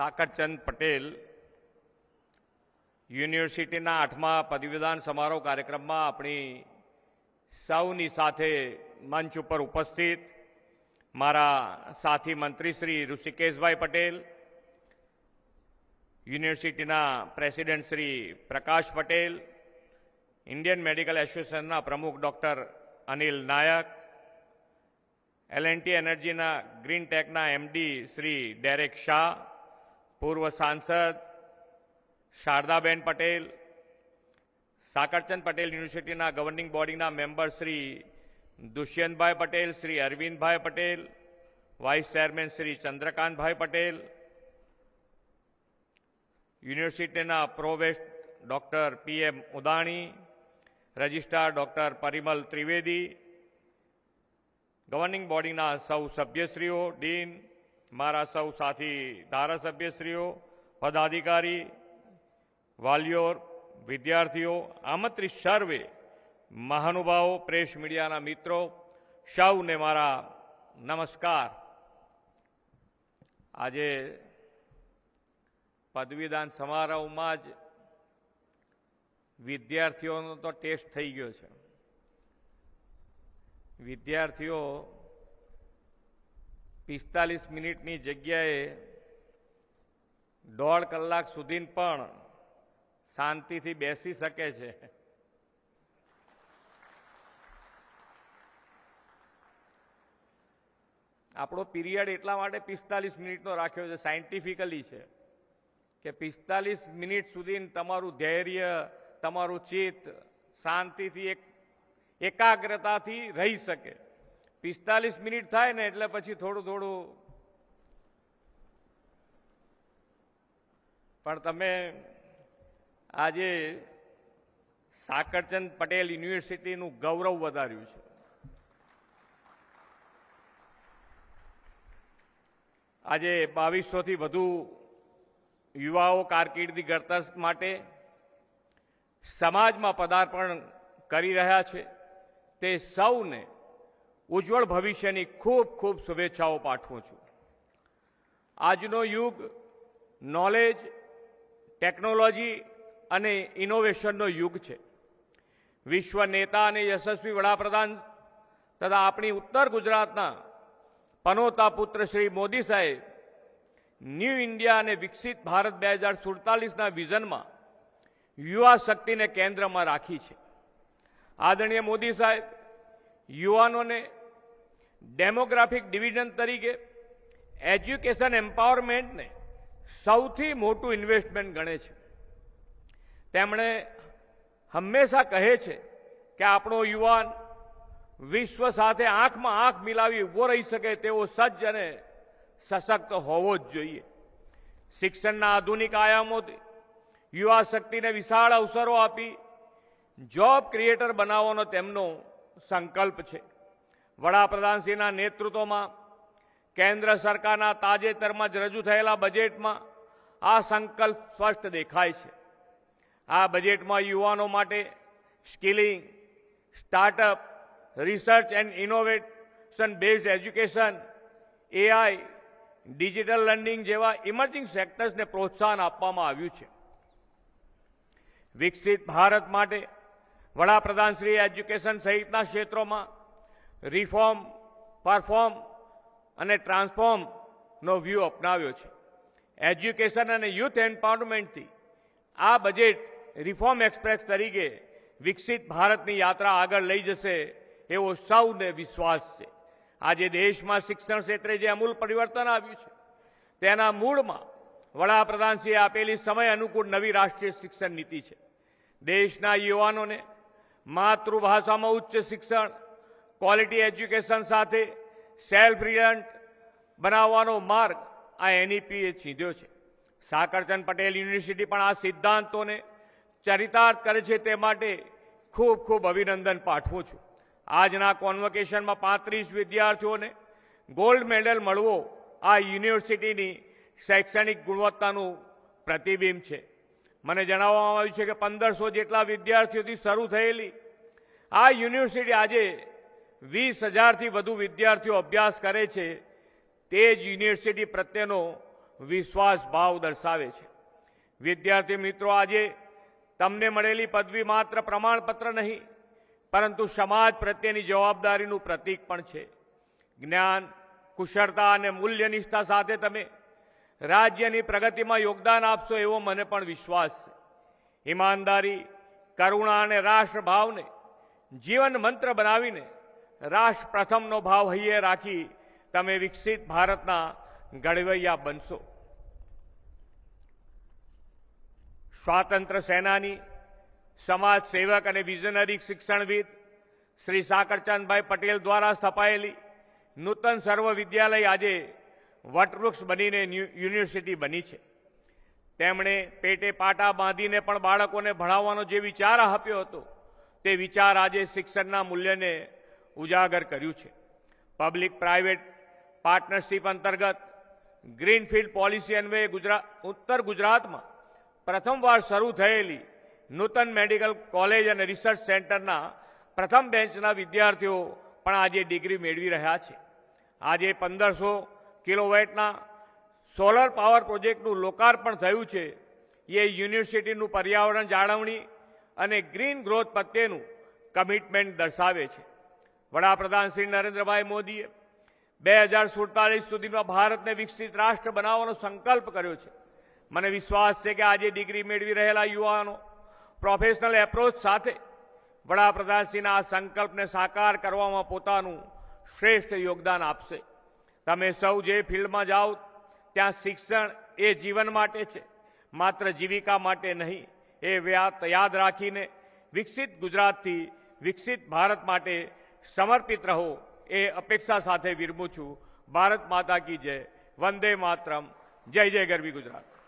સાકરચંદ પટેલ યુનિવર્સિટીના આઠમા પદવીદાન સમારોહ કાર્યક્રમમાં આપણી સૌની સાથે મંચ ઉપર ઉપસ્થિત મારા સાથી મંત્રી શ્રી ઋષિકેશભાઈ પટેલ, યુનિવર્સિટીના president Shri Prakash Patel, Indian medical એસોસિએશનના પ્રમુખ ડૉક્ટર અનિલ નાયક એલએનટી એનર્જીના ગ્રીન ટેકના એમડી શ્રી ડેરેક શાહ પૂર્વ સાંસદ શારદાબેન પટેલ, સાકરચંદ પટેલ યુનિવર્સિટીના governing બોડીના member Shri Dushyantbhai Patel, Shri Arvindbhai Patel vice chairman Shri Chandrakantbhai Patel, યુનિવર્સિટીના provost doctor PM Udani registrar doctor Parimal Trivedi governing બોડીના સૌ સભ્યશ્રીઓ dean મારા સૌ સાથી ધારાસભ્યશ્રીઓ, પદાધિકારી, વાલીઓ, વિદ્યાર્થીઓ, આમંત્રિત સર્વે મહાનુભાવો, પ્રેસ મીડિયાના મિત્રો, સૌને મારા નમસ્કાર. આજે પદવીદાન સમારોહમાં જ વિદ્યાર્થીઓનો તો ટેસ્ટ થઈ ગયો છે. વિદ્યાર્થીઓ પિસ્તાલીસ મિનિટની જગ્યાએ દોઢ કલાક સુધી પણ શાંતિથી બેસી શકે છે. આપણો પીરિયડ એટલા માટે પિસ્તાલીસ મિનિટનો રાખ્યો છે, સાયન્ટિફિકલી છે, કે પિસ્તાલીસ મિનિટ સુધી તમારું ધૈર્ય, તમારું ચિત્ત શાંતિથી એક એકાગ્રતાથી રહી શકે. પિસ્તાલીસ મિનિટ થાય ને એટલે પછી થોડું થોડું. પણ તમે આજે સાકરચંદ પટેલ યુનિવર્સિટીનું ગૌરવ વધાર્યું છે. આજે બાવીસોથી વધુ યુવાઓ કારકિર્દી ઘડતર માટે સમાજમાં પદાર્પણ કરી રહ્યા છે. તે સૌને ઉજ્જવળ ભવિષ્યની ખૂબ ખૂબ શુભેચ્છાઓ પાઠવું છું. આજનો યુગ નોલેજ ટેકનોલોજી અને ઇનોવેશનનો યુગ છે. વિશ્વ નેતા અને યશસ્વી વડાપ્રધાન તથા આપણી ઉત્તર ગુજરાતના પનોતા પુત્ર શ્રી મોદી સાહેબ ન્યૂ ઇન્ડિયા અને વિકસિત ભારત બે હજાર સુડતાલીસના વિઝનમાં યુવા શક્તિને કેન્દ્રમાં રાખી છે. આદરણીય મોદી સાહેબ, યુવાનોને ડેમોગ્રાફિક ડિવિઝન તરીકે એજ્યુકેશન એમ્પાવરમેન્ટને સૌથી મોટું ઇન્વેસ્ટમેન્ટ ગણે છે. તેમણે હંમેશા કહે છે કે આપણો યુવાન વિશ્વ સાથે આંખમાં આંખ મિલાવી ઊભો રહી શકે તેવો સજ્જ અને સશક્ત હોવો જ જોઈએ. શિક્ષણના આધુનિક આયામોથી યુવા શક્તિને વિશાળ અવસરો આપી જોબ ક્રિએટર બનાવવાનો તેમનો સંકલ્પ છે. વડાપ્રધાનશ્રીના નેતૃત્વમાં કેન્દ્ર સરકારના તાજેતરમાં જ રજૂ થયેલા બજેટમાં આ સંકલ્પ સ્પષ્ટ દેખાય છે. આ બજેટમાં યુવાનો માટે skilling, startup, research and innovation based education, AI, digital learning જેવા ઇમર્જિંગ સેક્ટર્સને પ્રોત્સાહન આપવામાં આવ્યું છે. વિકસિત ભારત માટે વડાપ્રધાન શ્રી એજ્યુકેશન સહિતના ક્ષેત્રોમાં રિફોર્મ પરફોર્મ અને ટ્રાન્સફોર્મનો વ્યૂ અપનાવ્યો છે. એજ્યુકેશન અને યુથ એમ્પાવરમેન્ટથી આ બજેટ રિફોર્મ એક્સપ્રેસ તરીકે વિકસિત ભારતની યાત્રા આગળ લઈ જશે એવો સૌને વિશ્વાસ છે. આજે દેશમાં શિક્ષણ ક્ષેત્રે જે અમૂલ પરિવર્તન આવ્યું છે, તેના મૂળમાં વડાપ્રધાનશ્રીએ આપેલી સમય અનુકૂળ નવી રાષ્ટ્રીય શિક્ષણ નીતિ છે. દેશના યુવાનોને માતૃભાષામાં ઉચ્ચ શિક્ષણ ક્વોલિટી એજ્યુકેશન સાથે સેલ્ફ રિલન્ટ બનાવવાનો માર્ગ આ એનઈપીએ ચીંધ્યો છે. સાકરચંદ પટેલ યુનિવર્સિટી પણ આ સિદ્ધાંતોને ચરિતાર્થ કરે છે તે માટે ખૂબ ખૂબ અભિનંદન પાઠવું છું. આજના કોન્વોકેશનમાં પાંત્રીસ વિદ્યાર્થીઓને ગોલ્ડ મેડલ મળવો આ યુનિવર્સિટીની શૈક્ષણિક ગુણવત્તાનું પ્રતિબિંબ છે. મને જણાવવામાં આવ્યું છે કે પંદરસો જેટલા વિદ્યાર્થીઓથી શરૂ થયેલી આ યુનિવર્સિટી આજે વીસ હજારથી વધુ વિદ્યાર્થીઓ અભ્યાસ કરે છે, તે જ યુનિવર્સિટી પ્રત્યેનો વિશ્વાસ ભાવ દર્શાવે છે. વિદ્યાર્થી મિત્રો, આજે તમને મળેલી પદવી માત્ર પ્રમાણપત્ર નહીં, પરંતુ સમાજ પ્રત્યેની જવાબદારીનું પ્રતીક પણ છે. જ્ઞાન, કુશળતા અને મૂલ્યનિષ્ઠા સાથે તમે રાજ્યની પ્રગતિમાં યોગદાન આપશો એવો મને પણ વિશ્વાસ છે. ઈમાનદારી, કરુણા અને રાષ્ટ્રભાવને જીવન મંત્ર બનાવીને રાષ્ટ્ર પ્રથમનો ભાવ હૈયે રાખી તમે વિકસિત ભારતના ઘડવૈયા બનશો. સ્વાતંત્ર્ય સેનાની, સમાજ સેવક અને વિઝનરી શિક્ષણવિદ શ્રી સાકરચંદભાઈ પટેલ દ્વારા સ્થપાયેલી નૂતન સર્વ વિદ્યાલય આજે વટવૃક્ષ બનીને યુનિવર્સિટી બની છે. તેમણે પેટે પાટા બાંધીને પણ બાળકોને ભણાવવાનો જે વિચાર આપ્યો હતો, તે વિચાર આજે શિક્ષણના મૂલ્યને ઉજાગર કર્યું છે. પબ્લિક પ્રાઇવેટ પાર્ટનરશિપ અંતર્ગત ગ્રીનફિલ્ડ પોલિસી અન્વયે ગુજરાત, ઉત્તર ગુજરાતમાં પ્રથમવાર શરૂ થયેલી Nutan medical college and research સેન્ટરના પ્રથમ બેન્ચના વિદ્યાર્થીઓ પણ આજે ડિગ્રી મેળવી રહ્યા છે. આજે પંદરસો કિલોવેટના સોલર પાવર પ્રોજેક્ટનું લોકાર્પણ થયું છે. એ યુનિવર્સિટીનું પર્યાવરણ જાળવણી અને ગ્રીન ગ્રોથ પ્રત્યેનું કમિટમેન્ટ દર્શાવે છે. વડાપ્રધાન શ્રી નરેન્દ્રભાઈ મોદીએ બે હજાર સુડતાલીસ સુધીમાં ભારતને વિકસિત રાષ્ટ્ર બનાવવાનો સંકલ્પ કર્યો છે. મને વિશ્વાસ છે કે આજે ડિગ્રી મેળવી રહેલા યુવાનો પ્રોફેશનલ એપ્રોચ સાથે વડાપ્રધાનશ્રીના આ સંકલ્પને સાકાર કરવામાં પોતાનું શ્રેષ્ઠ યોગદાન આપશે. તમે સૌ જે ફિલ્ડમાં જાઓ, ત્યાં શિક્ષણ એ જીવન માટે છે, માત્ર જીવિકા માટે નહીં, એ યાદ રાખીને વિકસિત ગુજરાતથી વિકસિત ભારત માટે સમર્પિત રહો એ અપેક્ષા સાથે વિરમું છું. ભારત માતા કી જય. વંદે માતરમ. જય જય ગરવી ગુજરાત.